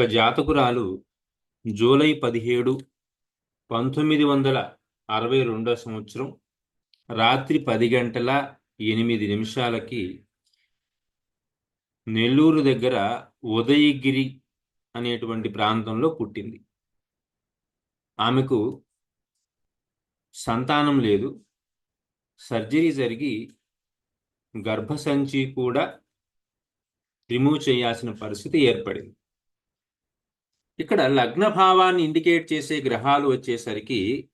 ఒక జాతకురాలు జూలై పదిహేడు పంతొమ్మిది వందల అరవై రెండో సంవత్సరం రాత్రి పది గంటల ఎనిమిది నిమిషాలకి నెల్లూరు దగ్గర ఉదయగిరి అనేటువంటి ప్రాంతంలో పుట్టింది. ఆమెకు సంతానం లేదు. సర్జరీ జరిగి గర్భసంచి కూడా రిమూవ్ చేయాల్సిన పరిస్థితి ఏర్పడింది. ఇక్కడ లగ్న భావాన్ని ఇండికేట్ చేసే గ్రహాలు వచ్చేసరికి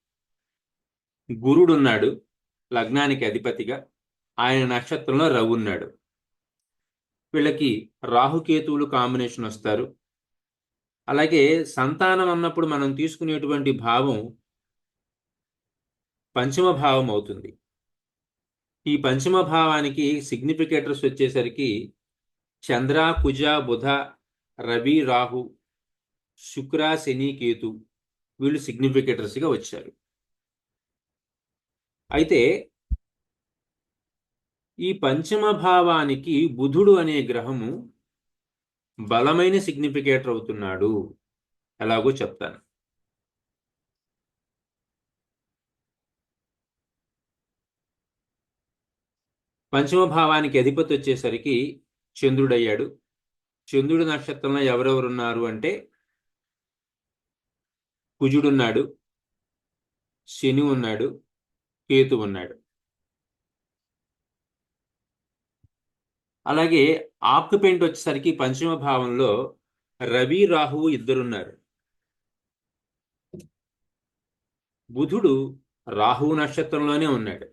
గురుడు ఉన్నాడు లగ్నానికి అధిపతిగా ఆయన నక్షత్రంలో రవి ఉన్నాడు. వీళ్ళకి రాహుకేతువులు కాంబినేషన్ వస్తారు. అలాగే సంతానం అన్నప్పుడు మనం తీసుకునేటువంటి భావం పంచమ భావం అవుతుంది. ఈ పంచమ భావానికి సిగ్నిఫికేటర్స్ వచ్చేసరికి చంద్ర కుజ బుధ రవి రాహు శుక్ర శని కేతు వీళ్ళు సిగ్నిఫికేటర్స్గా వచ్చారు. అయితే ఈ పంచమ భావానికి బుధుడు అనే గ్రహము బలమైన సిగ్నిఫికేటర్ అవుతున్నాడు. ఎలాగో చెప్తాను. పంచమ భావానికి అధిపతి వచ్చేసరికి చంద్రుడయ్యాడు. చంద్రుడి నక్షత్రంలో ఎవరెవరు ఉన్నారు అంటే కుజుడున్నాడు శని ఉన్నాడు కేతు ఉన్నాడు. అలాగే ఆక్యుపెంట్ వచ్చేసరికి పంచమ భావంలో రవి రాహువు ఇద్దరున్నారు. బుధుడు రాహువు నక్షత్రంలోనే ఉన్నాడు.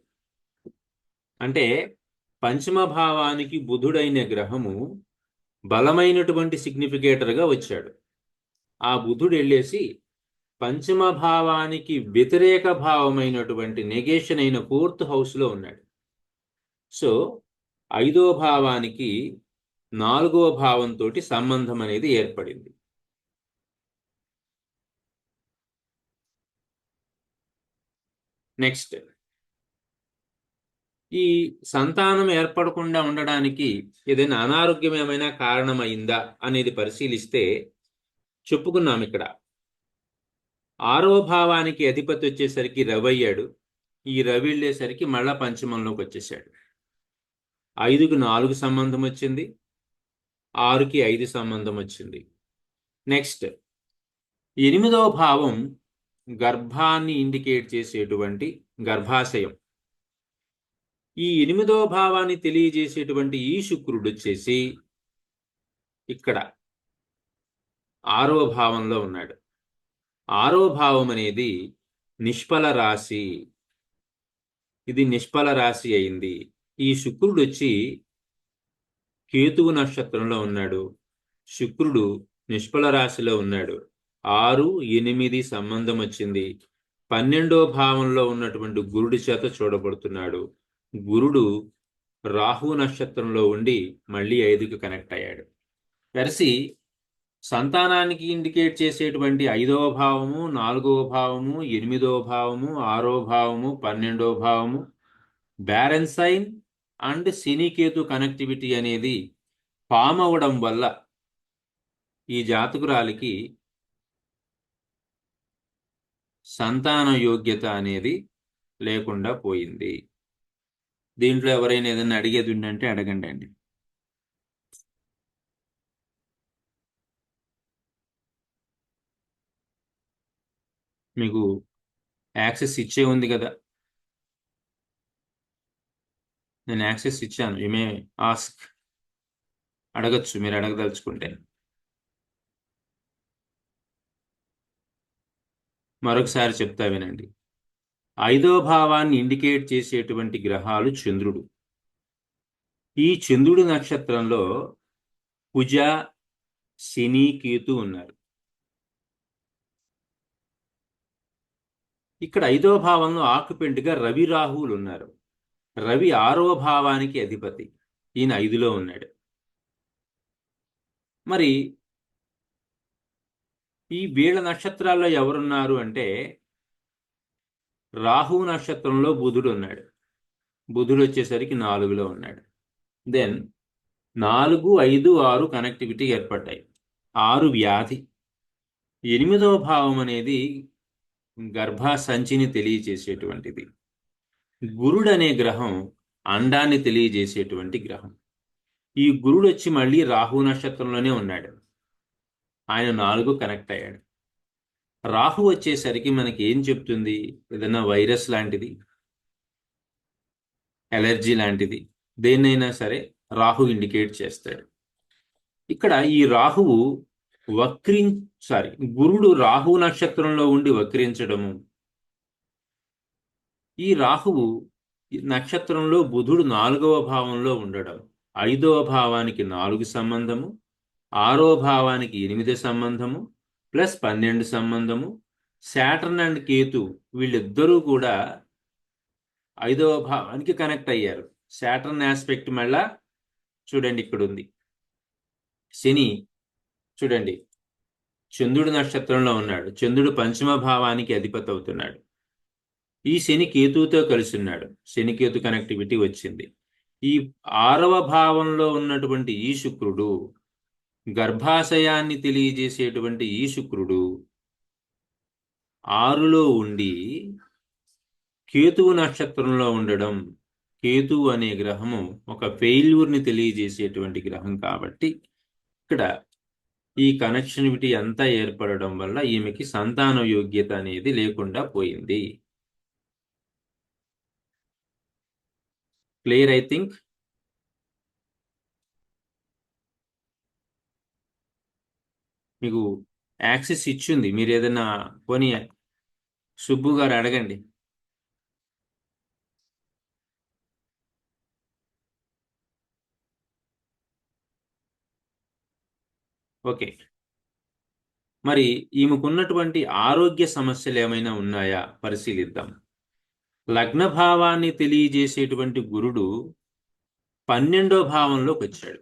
అంటే పంచమ భావానికి బుధుడైన గ్రహము బలమైనటువంటి సిగ్నిఫికేటర్గా వచ్చాడు. ఆ బుధుడు వెళ్ళేసి పంచమ భావానికి వ్యతిరేక భావమైనటువంటి నెగేషన్ అయిన ఫోర్త్ హౌస్లో ఉన్నాడు. సో ఐదో భావానికి నాలుగో భావంతో సంబంధం అనేది ఏర్పడింది. నెక్స్ట్ ఈ సంతానం ఏర్పడకుండా ఉండడానికి ఏదైనా అనారోగ్యం ఏమైనా కారణమైందా అనేది పరిశీలిస్తే చెప్పుకున్నాం ఇక్కడ. ఆరో భావానికి అధిపతి వచ్చేసరికి రవి అయ్యాడు. ఈ రవి వెళ్ళేసరికి మళ్ళా పంచమంలోకి వచ్చేసాడు. ఐదుకు నాలుగు సంబంధం వచ్చింది. ఆరుకి ఐదు సంబంధం వచ్చింది. నెక్స్ట్ ఎనిమిదవ భావం గర్భాన్ని ఇండికేట్ చేసేటువంటి గర్భాశయం. ఈ ఎనిమిదవ భావాన్ని తెలియజేసేటువంటి ఈ శుక్రుడు వచ్చేసి ఇక్కడ ఆరవ భావంలో ఉన్నాడు. ఆరో భావం అనేది నిష్ఫల రాశి. ఇది నిష్ఫల రాశి అయింది. ఈ శుక్రుడు వచ్చి కేతువు నక్షత్రంలో ఉన్నాడు. శుక్రుడు నిష్ఫల రాశిలో ఉన్నాడు. ఆరు ఎనిమిది సంబంధం వచ్చింది. పన్నెండో భావంలో ఉన్నటువంటి గురుడి చేత చూడబడుతున్నాడు. గురుడు రాహు నక్షత్రంలో ఉండి మళ్ళీ ఐదుకు కనెక్ట్ అయ్యాడు. వెరసి సంతానానికి ఇండికేట్ చేసేటువంటి ఐదవ భావము నాలుగవ భావము ఎనిమిదవ భావము ఆరో భావము పన్నెండవ భావము బ్యారెన్సైన్ అండ్ సినీకేతు కనెక్టివిటీ అనేది ఫామ్ అవ్వడం వల్ల ఈ జాతకురాలికి సంతాన యోగ్యత అనేది లేకుండా పోయింది. దీంట్లో ఎవరైనా ఏదైనా అడిగేది ఉందంటే అడగండి అండి మీకు యాక్సెస్ ఇచ్చే ఉంది కదా. నేను యాక్సెస్ ఇచ్చాను. యు మే ఆస్క్ అడగచ్చు మీరు అడగదలుచుకుంటే. మరొకసారి చెప్తా వినండి. ఐదో భావాన్ని ఇండికేట్ చేసేటువంటి గ్రహాలు చంద్రుడు. ఈ చంద్రుడి నక్షత్రంలో కుజ శని కేతు ఉన్నారు. ఇక్కడ ఐదో భావంలో ఆకుపెంటుగా రవి రాహువులు ఉన్నారు రవి ఆరవ భావానికి అధిపతి. ఈయన ఐదులో ఉన్నాడు. మరి ఈ వీళ్ళ నక్షత్రాల్లో ఎవరున్నారు అంటే రాహు నక్షత్రంలో బుధుడు ఉన్నాడు. బుధుడు వచ్చేసరికి నాలుగులో ఉన్నాడు. దెన్ నాలుగు ఐదు ఆరు కనెక్టివిటీ ఏర్పడ్డాయి. ఆరు వ్యాధి. ఎనిమిదవ భావం అనేది గర్భసంచిని తెలియజేసేటువంటిది. గురుడు అనే గ్రహం అండాన్ని తెలియజేసేటువంటి గ్రహం. ఈ గురుడు వచ్చి మళ్ళీ రాహు నక్షత్రంలోనే ఉన్నాడు. ఆయన నాలుగు కనెక్ట్ అయ్యాడు. రాహు వచ్చేసరికి మనకి ఏం చెప్తుంది? ఏదైనా వైరస్ లాంటిది? ఎలర్జీ లాంటిది? దేన్నైనా సరే రాహు ఇండికేట్ చేస్తాడు. ఇక్కడ ఈ రాహువు వక్రి సారీ గురుడు రాహు నక్షత్రంలో ఉండి వక్రించడము. ఈ రాహువు నక్షత్రంలో బుధుడు నాలుగవ భావంలో ఉండడం. ఐదవ భావానికి నాలుగు సంబంధము ఆరో భావానికి ఎనిమిది సంబంధము ప్లస్ పన్నెండు సంబంధము. శాటర్న్ అండ్ కేతు వీళ్ళిద్దరూ కూడా ఐదవ భావానికి కనెక్ట్ అయ్యారు. శాటర్న్ ఆస్పెక్ట్ మళ్ళా చూడండి ఇక్కడ ఉంది శని చూడండి. చంద్రుడు నక్షత్రంలో ఉన్నాడు. చంద్రుడు పంచమ భావానికి అధిపతి అవుతున్నాడు. ఈ శని కేతువుతో కలిసి ఉన్నాడు శనికేతు కనెక్టివిటీ వచ్చింది. ఈ ఆరవ భావంలో ఉన్నటువంటి ఈ శుక్రుడు గర్భాశయాన్ని తెలియజేసేటువంటి ఈ శుక్రుడు ఆరులో ఉండి కేతువు నక్షత్రంలో ఉండడం కేతువు అనే గ్రహము ఒక ఫెయిల్యూర్ని తెలియజేసేటువంటి గ్రహం కాబట్టి ఇక్కడ ఈ కనెక్షనివిటీ అంతా ఏర్పడడం వల్ల ఈమెకి సంతాన యోగ్యత అనేది లేకుండా పోయింది. క్లియర్ ఐ థింక్ మీకు యాక్సెస్ ఇచ్చింది. మీరు ఏదైనా పోనీ సుబ్బు గారు అడగండి. ఓకే. మరి ఈమెకున్నటువంటి ఆరోగ్య సమస్యలు ఏమైనా ఉన్నాయా? పరిశీలిద్దాం. లగ్న భావాన్ని తెలియజేసేటువంటి గురుడు పన్నెండో భావంలోకి వచ్చాడు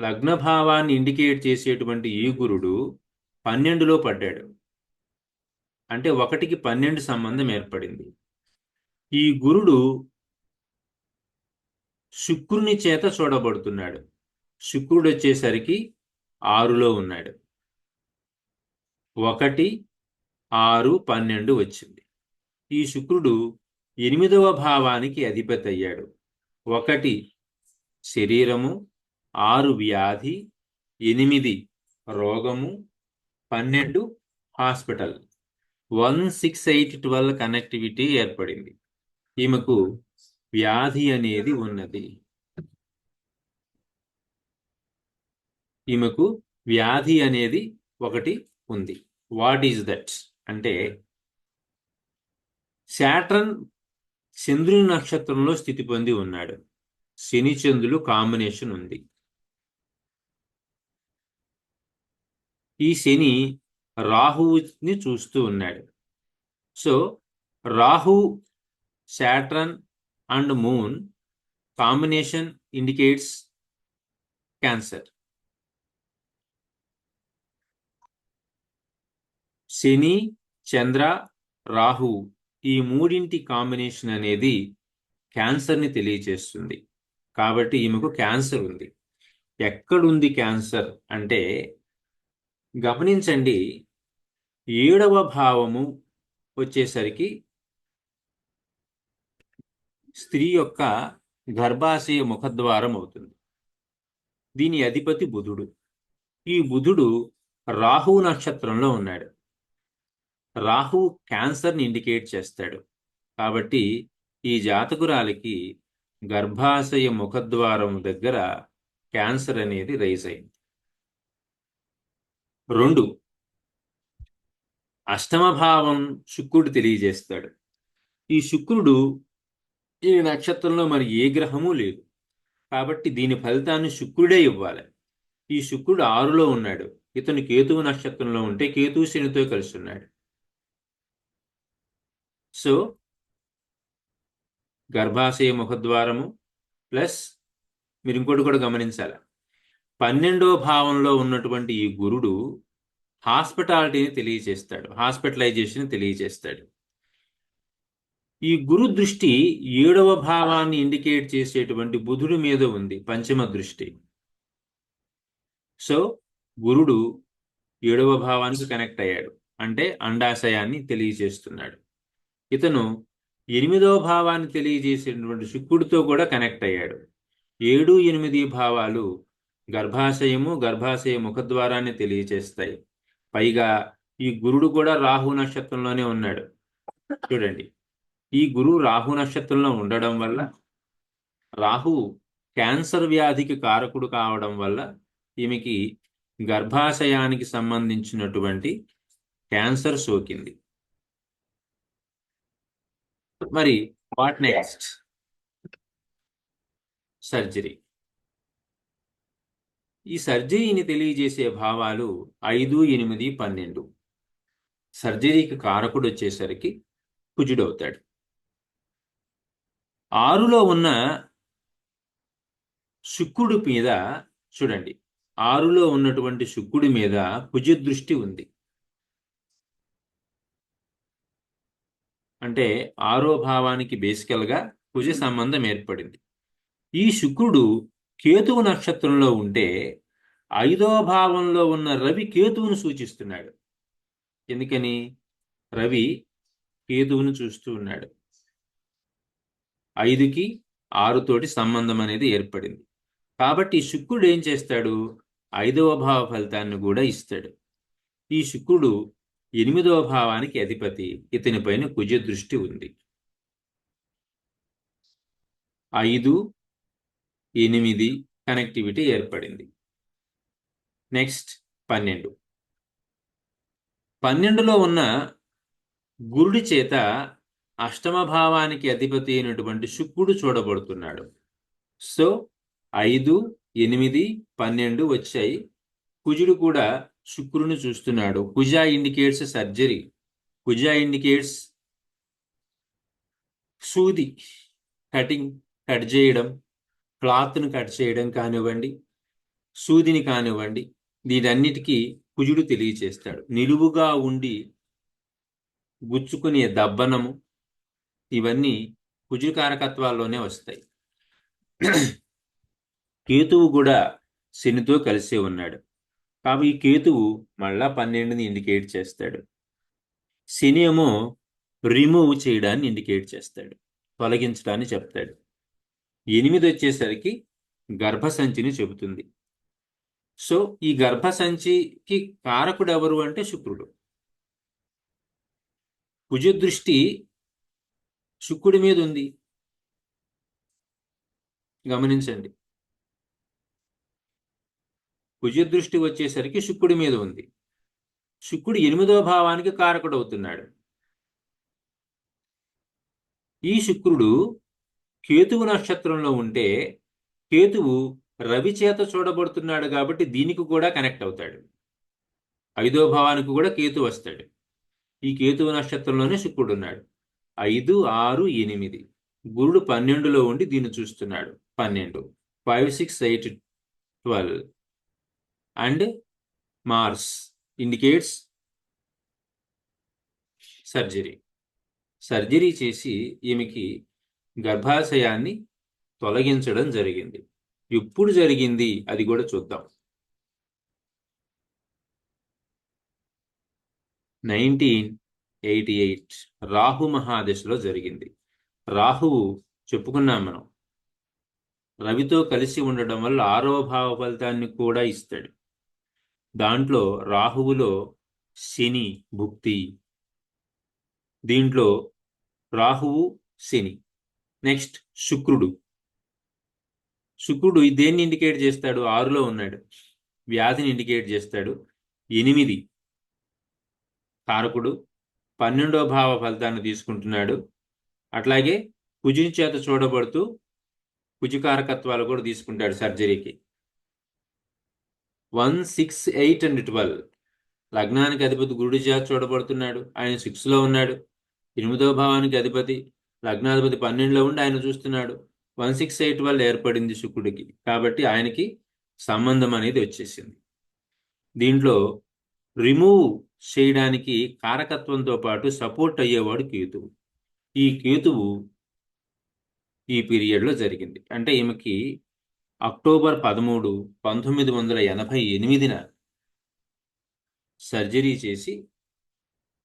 లగ్న భావాన్ని ఇండికేట్ చేసేటువంటి ఈ గురుడు పన్నెండులో పడ్డాడు. అంటే ఒకటికి పన్నెండు సంబంధం ఏర్పడింది. ఈ గురుడు శుక్రుని చేత చూడబడుతున్నాడు. శుక్రుడు వచ్చేసరికి ఆరులో ఉన్నాడు. ఒకటి ఆరు పన్నెండు వచ్చింది. ఈ శుక్రుడు ఎనిమిదవ భావానికి అధిపతి అయ్యాడు. ఒకటి శరీరము. ఆరు వ్యాధి. ఎనిమిది రోగము. పన్నెండు hospital. One six eight twelve connectivity ఏర్పడింది. ఈమెకు వ్యాధి అనేది ఉన్నది. ఈమెకు వ్యాధి అనేది ఒకటి ఉంది. What is that? అంటే శాట్రన్ చంద్రుని నక్షత్రంలో స్థితి పొంది ఉన్నాడు. శని చంద్రులు కాంబినేషన్ ఉంది. ఈ శని రాహువుని చూస్తూ ఉన్నాడు. So Rahu Saturn and moon combination indicates cancer Shani Chandra Rahu ఈ మూడింటి కాంబినేషన్ అనేది క్యాన్సర్ని తెలియచేస్తుంది. కాబట్టి ఈమెకు క్యాన్సర్ ఉంది. ఎక్కడుంది క్యాన్సర్ అంటే గమనించండి ఏడవ భావము వచ్చేసరికి స్త్రీ యొక్క గర్భాశయ ముఖద్వారం అవుతుంది. దీని అధిపతి బుధుడు. ఈ బుధుడు రాహు నక్షత్రంలో ఉన్నాడు. రాహు క్యాన్సర్ని ఇండికేట్ చేస్తాడు. కాబట్టి ఈ జాతకురాలికి గర్భాశయ ముఖద్వారం దగ్గర క్యాన్సర్ అనేది రైజ్ అయింది. రెండు అష్టమ భావం శుక్రుడు తెలియజేస్తాడు. ఈ శుక్రుడు ఈ నక్షత్రంలో మరి ఏ గ్రహము లేదు. కాబట్టి దీని ఫలితాన్ని శుక్రుడే ఇవ్వాలి. ఈ శుక్రుడు ఆరులో ఉన్నాడు. ఇతను కేతువు నక్షత్రంలో ఉంటే కేతువు శనితో కలిసి ఉన్నాడు. సో గర్భాశయ ముఖద్వారము ప్లస్ మీరు ఇంకోటి కూడా గమనించాలి. పన్నెండో భావంలో ఉన్నటువంటి ఈ గురుడు హాస్పిటాలిటీని తెలియజేస్తాడు. హాస్పిటలైజేషన్ తెలియజేస్తాడు. ఈ గురు దృష్టి ఏడవ భావాన్ని ఇండికేట్ చేసేటువంటి బుధుడి మీద ఉంది పంచమ దృష్టి. సో గురుడు ఏడవ భావానికి కనెక్ట్ అయ్యాడు అంటే అండాశయాన్ని తెలియజేస్తున్నాడు. ఇతను ఎనిమిదవ భావాన్ని తెలియజేసేటువంటి శుక్రుడితో కూడా కనెక్ట్ అయ్యాడు. ఏడు ఎనిమిది భావాలు గర్భాశయము గర్భాశయ ముఖద్వారాన్ని తెలియజేస్తాయి. పైగా ఈ గురుడు కూడా రాహు నక్షత్రంలోనే ఉన్నాడు. చూడండి ఈ గురువు రాహు నక్షత్రంలో ఉండడం వల్ల రాహు క్యాన్సర్ వ్యాధికి కారకుడు కావడం వల్ల ఈమెకి గర్భాశయానికి సంబంధించినటువంటి క్యాన్సర్ సోకింది. మరి వాట్ నెక్స్ట్? సర్జరీ. ఈ సర్జరీని తెలియజేసే భావాలు ఐదు ఎనిమిది పన్నెండు. సర్జరీకి కారకుడు వచ్చేసరికి కుజుడవుతాడు. ఆరులో ఉన్న శుక్రుడి మీద చూడండి. ఆరులో ఉన్నటువంటి శుక్రుడి మీద కుజ దృష్టి ఉంది. అంటే ఆరో భావానికి బేసికల్గా కుజ సంబంధం ఏర్పడింది. ఈ శుక్రుడు కేతువు నక్షత్రంలో ఉంటే ఐదో భావంలో ఉన్న రవి కేతువును సూచిస్తున్నాడు. ఎందుకని? రవి కేతువును చూస్తూ ఉన్నాడు. ఐదుకి ఆరుతోటి సంబంధం అనేది ఏర్పడింది. కాబట్టి శుక్రుడు ఏం చేస్తాడు? ఐదవ భావ ఫలితాన్ని కూడా ఇస్తాడు. ఈ శుక్రుడు ఎనిమిదవ భావానికి అధిపతి. ఇతని పైన కుజ దృష్టి ఉంది. ఐదు ఎనిమిది కనెక్టివిటీ ఏర్పడింది. నెక్స్ట్ పన్నెండు. పన్నెండులో ఉన్న గురుడి చేత అష్టమ భావానికి అధిపతి అయినటువంటి శుక్రుడు చూడబడుతున్నాడు. సో ఐదు ఎనిమిది పన్నెండు వచ్చాయి. కుజుడు కూడా శుక్రుని చూస్తున్నాడు. Kuja indicates surgery. Kuja indicates సూది కటింగ్ కట్ చేయడం క్లాత్ను కట్ చేయడం కానివ్వండి సూదిని కానివ్వండి వీటన్నిటికీ కుజుడు తెలియచేస్తాడు. నిలువుగా ఉండి గుచ్చుకునే దబ్బనము ఇవన్నీ కుజుకారకత్వాల్లోనే వస్తాయి. కేతువు కూడా శనితో కలిసే ఉన్నాడు. కాబట్టి ఈ కేతువు మళ్ళా పన్నెండుని ఇండికేట్ చేస్తాడు. శని ఏమో రిమూవ్ చేయడాన్ని ఇండికేట్ చేస్తాడు. తొలగించడాన్ని చెప్తాడు. ఎనిమిది వచ్చేసరికి గర్భసంచిని చెబుతుంది. సో ఈ గర్భసంచికి కారకుడు ఎవరు అంటే శుక్రుడు. కుజదృష్టి శుక్రుడి మీద ఉంది. గమనించండి. కుజదృష్టి వచ్చేసరికి శుక్రుడి మీద ఉంది. శుక్రుడు ఎనిమిదవ భావానికి కారకుడు అవుతున్నాడు ఈ శుక్రుడు కేతువు నక్షత్రంలో ఉంటే కేతువు రవి చేత చూడబడుతున్నాడు కాబట్టి దీనికి కూడా కనెక్ట్ అవుతాడు. ఐదో భావానికి కూడా కేతు వస్తాడు. ఈ కేతువు నక్షత్రంలోనే శుక్రుడు ఉన్నాడు ఐదు ఆరు ఎనిమిది. గురుడు పన్నెండులో ఉండి దీన్ని చూస్తున్నాడు. పన్నెండు. Five six eight twelve. And Mars indicates surgery. Surgery చేసి ఈమెకి గర్భాశయాన్ని తొలగించడం జరిగింది. ఎప్పుడు జరిగింది? అది కూడా చూద్దాం. నైన్టీన్ ఎయిటీ ఎయిట్ రాహు మహాదశలో జరిగింది. రాహువు చెప్పుకున్నాం మనం. రవితో కలిసి ఉండడం వల్ల ఆరవ భావ ఫలితాన్ని కూడా ఇస్తాడు. దాంట్లో రాహువులో శని భుక్తి దీంట్లో రాహువు శని నెక్స్ట్ శుక్రుడు. శుక్రుడు దేన్ని ఇండికేట్ చేస్తాడు? ఆరులో ఉన్నాడు. వ్యాధిని ఇండికేట్ చేస్తాడు. ఎనిమిది కారకుడు పన్నెండో భావ ఫలితాన్ని తీసుకుంటున్నాడు. అట్లాగే కుజుని చేత చూడబడుతూ కుజికారకత్వాలు కూడా తీసుకుంటాడు సర్జరీకి. One six eight and twelve. లగ్నానికి అధిపతి గురుడి చేత చూడబడుతున్నాడు. ఆయన సిక్స్లో ఉన్నాడు. ఎనిమిదో భావానికి అధిపతి లగ్నాధిపతి పన్నెండులో ఉండి ఆయన చూస్తున్నాడు. వన్ సిక్స్ ఎయిట్ వల్ల ఏర్పడింది శుక్రుడికి. కాబట్టి ఆయనకి సంబంధం అనేది వచ్చేసింది. దీంట్లో రిమూవ్ చేయడానికి కారకత్వంతో పాటు సపోర్ట్ అయ్యేవాడు కేతువు. ఈ కేతువు ఈ పీరియడ్లో జరిగింది. అంటే ఈమెకి అక్టోబర్ పదమూడు పంతొమ్మిది వందల ఎనభై ఎనిమిదిన సర్జరీ చేసి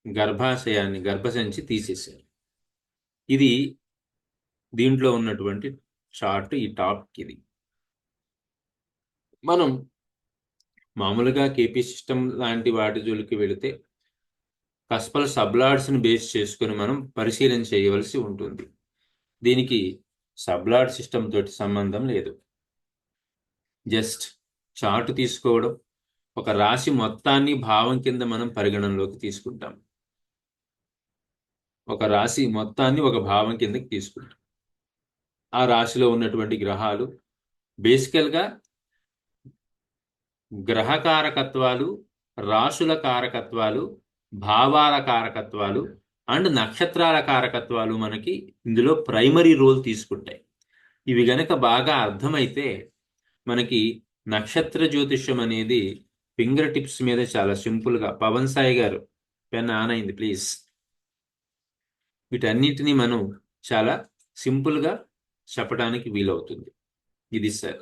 గర్భాశయాన్ని గర్భసంచి తీసేశారు. ఇది దీంట్లో ఉన్నటువంటి చార్ట్ ఈ టాప్కి ఇది. మనం మామూలుగా కేపీ సిస్టమ్ లాంటి వాటి జోలికి వెళితే కస్పల్ సబ్లాడ్స్ని బేస్ చేసుకొని మనం పరిశీలన చేయవలసి ఉంటుంది. దీనికి సబ్లాడ్ సిస్టమ్ తోటి సంబంధం లేదు. జస్ట్ చార్ట్ తీసుకోవడం ఒక రాశి మొత్తాన్ని భావం కింద మనం పరిగణనలోకి తీసుకుంటాం. ఒక రాశి మొత్తాన్ని ఒక భావం కిందకి తీసుకుంటాం. ఆ రాశిలో ఉన్నటువంటి గ్రహాలు బేసికల్గా గ్రహ కారకత్వాలు రాశుల కారకత్వాలు భావాల కారకత్వాలు అండ్ నక్షత్రాల కారకత్వాలు మనకి ఇందులో ప్రైమరీ రోల్ తీసుకుంటాయి. ఇవి గనక బాగా అర్థమైతే మనకి నక్షత్ర జ్యోతిష్యం అనేది ఫింగర్ టిప్స్ మీద చాలా సింపుల్గా పవన్ సాయి గారు పెన్ ఆన్ అయింది ప్లీజ్. వీటన్నిటిని మనం చాలా సింపుల్గా చెప్పడానికి వీలవుతుంది. ఇది సార్.